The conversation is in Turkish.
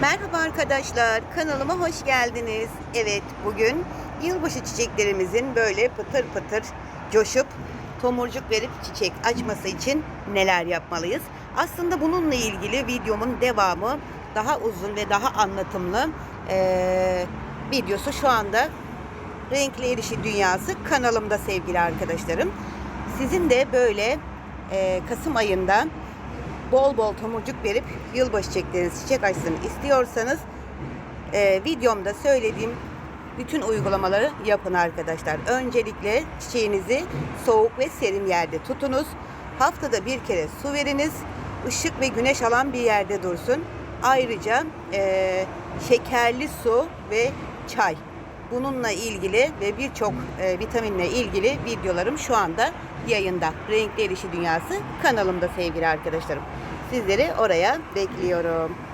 Merhaba arkadaşlar, kanalıma hoş geldiniz. Evet, bugün yılbaşı çiçeklerimizin böyle pıtır pıtır coşup tomurcuk verip çiçek açması için neler yapmalıyız? Aslında bununla ilgili videomun devamı daha uzun ve daha anlatımlı eee, videosu şu anda Renkli Erişi Dünyası kanalımda sevgili arkadaşlarım. Sizin de böyle eee, Kasım ayında bol bol tomurcuk verip yılbaşı çiçekleriniz çiçek açsın istiyorsanız e, videomda söylediğim bütün uygulamaları yapın arkadaşlar. Öncelikle çiçeğinizi soğuk ve serin yerde tutunuz. Haftada bir kere su veriniz. Işık ve güneş alan bir yerde dursun. Ayrıca e, şekerli su ve çay. Bununla ilgili ve birçok e, vitaminle ilgili videolarım şu anda yayında. Renkli Erişi Dünyası kanalımda sevgili arkadaşlarım. Sizleri oraya bekliyorum.